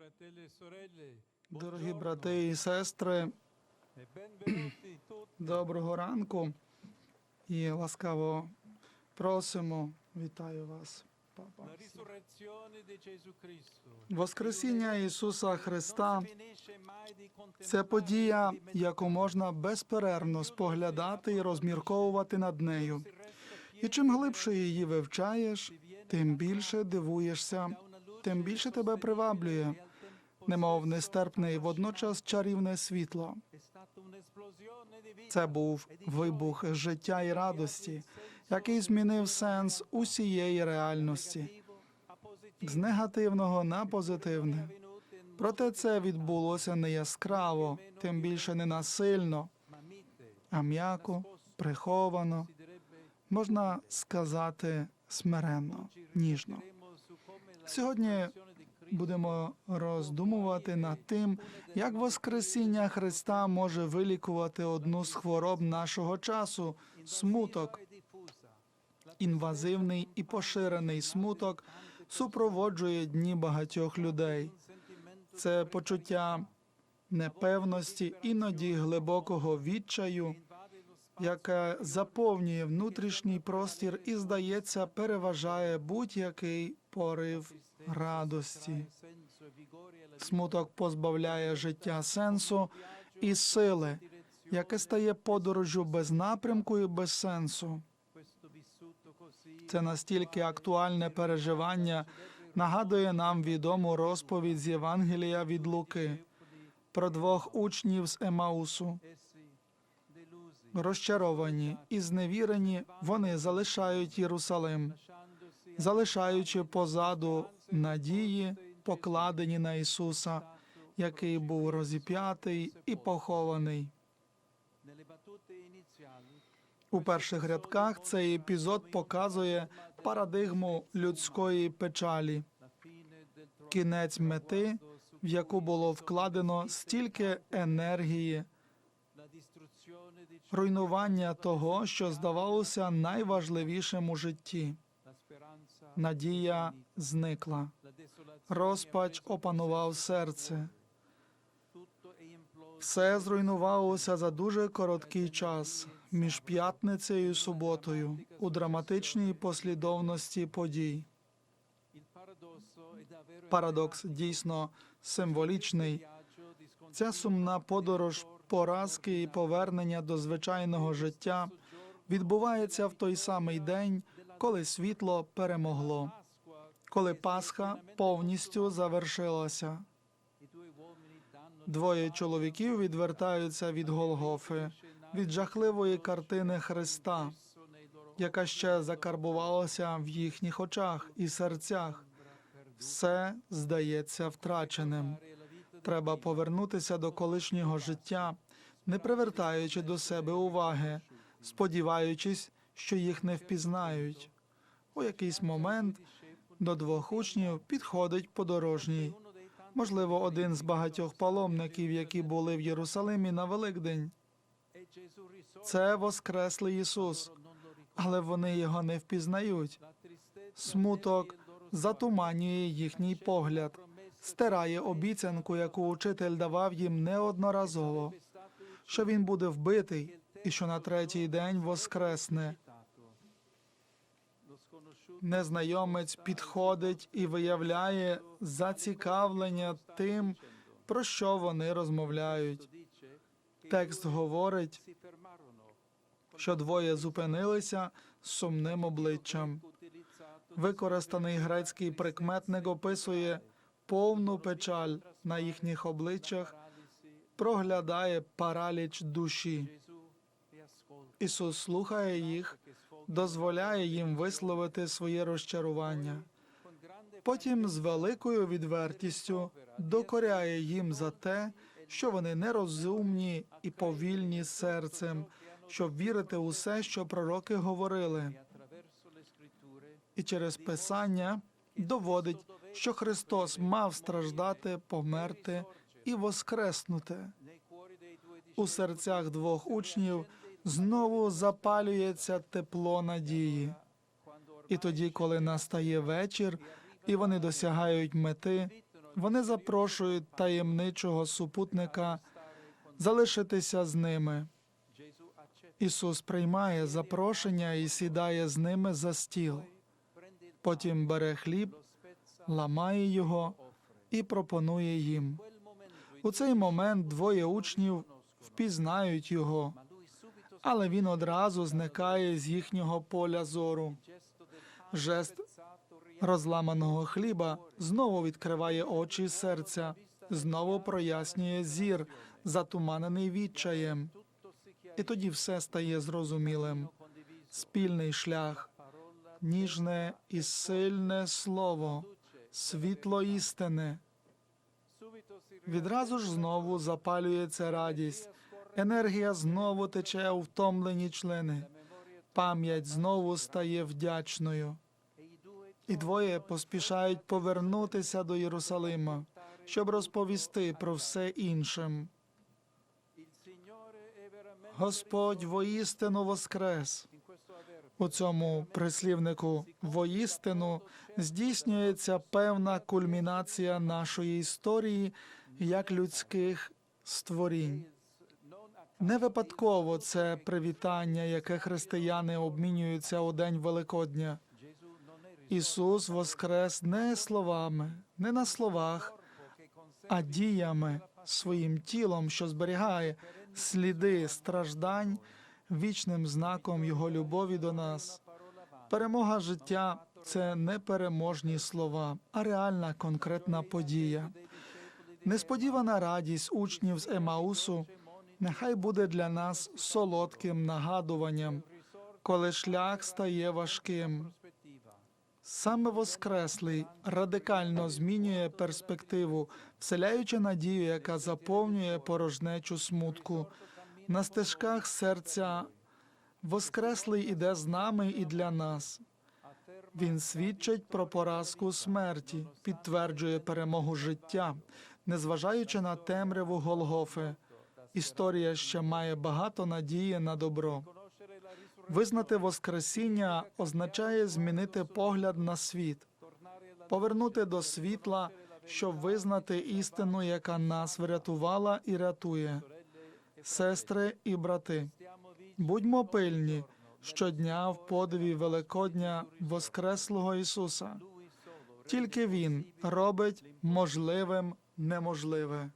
e Дорогі брати і сестри, e доброго ранку. І ласкаво просимо. Вітаю вас, папа. Воскресіння Ісуса Христа це подія, яку можна безперервно споглядати і розмірковувати над нею. І чим глибше її вивчаєш, тим більше дивуєшся, тим більше тебе приваблює, немов нестерпне і водночас чарівне світло. Це був вибух життя і радості, який змінив сенс усієї реальності з негативного на позитивне. Проте це відбулося не яскраво, тим більше не насильно, а м'яко, приховано, можна сказати смиренно, ніжно. Сьогодні будемо роздумувати над тим, як Воскресіння Христа може вилікувати одну з хвороб нашого часу смуток. Інвазивний і поширений смуток супроводжує дні багатьох людей. Це почуття непевності, іноді глибокого відчаю, яке заповнює внутрішній простір і, здається, переважає будь-який порив радості. Смуток позбавляє життя сенсу і сили, яке стає подорожю без напрямку і без сенсу. Це настільки актуальне переживання нагадує нам відому розповідь з Євангелія від Луки про двох учнів з Емаусу. Розчаровані і зневірені, вони залишають Єрусалим, залишаючи позаду надії, покладені на Ісуса, який був розіп'ятий і похований. У перших рядках цей епізод показує парадигму людської печалі, кінець мети, в яку було вкладено стільки енергії, руйнування того, що здавалося найважливішим у житті. Надія зникла, розпач опанував серце. Все зруйнувалося за дуже короткий час між п'ятницею і суботою у драматичній послідовності подій. Парадокс дійсно символічний. Ця сумна подорож поразки і повернення до звичайного життя відбувається в той самий день, коли світло перемогло, коли Пасха повністю завершилася. Двоє чоловіків відвертаються від Голгофи, від жахливої картини Христа, яка ще закарбувалася в їхніх очах і серцях. Все здається втраченим. Треба повернутися до колишнього життя, не привертаючи до себе уваги, сподіваючись, що їх не впізнають. У якийсь момент до двох учнів підходить подорожній, можливо, один з багатьох паломників, які були в Єрусалимі на Великдень. Це Воскреслий Ісус, але вони його не впізнають. Смуток затуманює їхній погляд, стирає обіцянку, яку учитель давав їм неодноразово, що він буде вбитий і що на третій день воскресне. Незнайомець підходить і виявляє зацікавлення тим, про що вони розмовляють. Текст говорить, що двоє зупинилися з сумним обличчям. Використаний грецький прикметник описує повну печаль на їхніх обличчях, проглядає параліч душі. Ісус слухає їх, дозволяє їм висловити своє розчарування. Потім з великою відвертістю докоряє їм за те, що вони нерозумні і повільні серцем, щоб вірити у все, що пророки говорили, і через Писання доводить, що Христос мав страждати, померти і воскреснути. У серцях двох учнів знову запалюється тепло надії. І тоді, коли настає вечір, і вони досягають мети, Вони запрошують таємничого супутника залишитися з ними. Ісус приймає запрошення і сідає з ними за стіл. Потім бере хліб, ламає його і пропонує їм. У цей момент двоє учнів впізнають його, але він одразу зникає з їхнього поля зору. Жест розламаного хліба знову відкриває очі серця, знову прояснює зір, затуманений відчаєм. І тоді все стає зрозумілим. Спільний шлях, ніжне і сильне слово, світло істини. Відразу ж знову запалюється радість. Енергія знову тече у втомлені члени. Пам'ять знову стає вдячною. І двоє поспішають повернутися до Єрусалима, щоб розповісти про все іншим. Господь воістину воскрес. У цьому прислівнику воістину здійснюється певна кульмінація нашої історії як людських створінь. Не випадково це привітання, яке християни обмінюються у день Великодня. Ісус воскрес не словами, не на словах, а діями своїм тілом, що зберігає сліди страждань, вічним знаком Його любові до нас. Перемога життя це не переможні слова, а реальна конкретна подія. Несподівана радість учнів з Емаусу нехай буде для нас солодким нагадуванням, коли шлях стає важким. Саме Воскреслий радикально змінює перспективу, вселяючи надію, яка заповнює порожнечу смутку. На стежках серця Воскреслий іде з нами і для нас. Він свідчить про поразку смерті, підтверджує перемогу життя, незважаючи на темряву Голгофи. Історія ще має багато надії на добро. Визнати Воскресіння означає змінити погляд на світ, повернути до світла, щоб визнати істину, яка нас врятувала і рятує. Сестри і брати, будьмо пильні щодня в подиві Великодня Воскреслого Ісуса. Тільки Він робить можливим неможливе.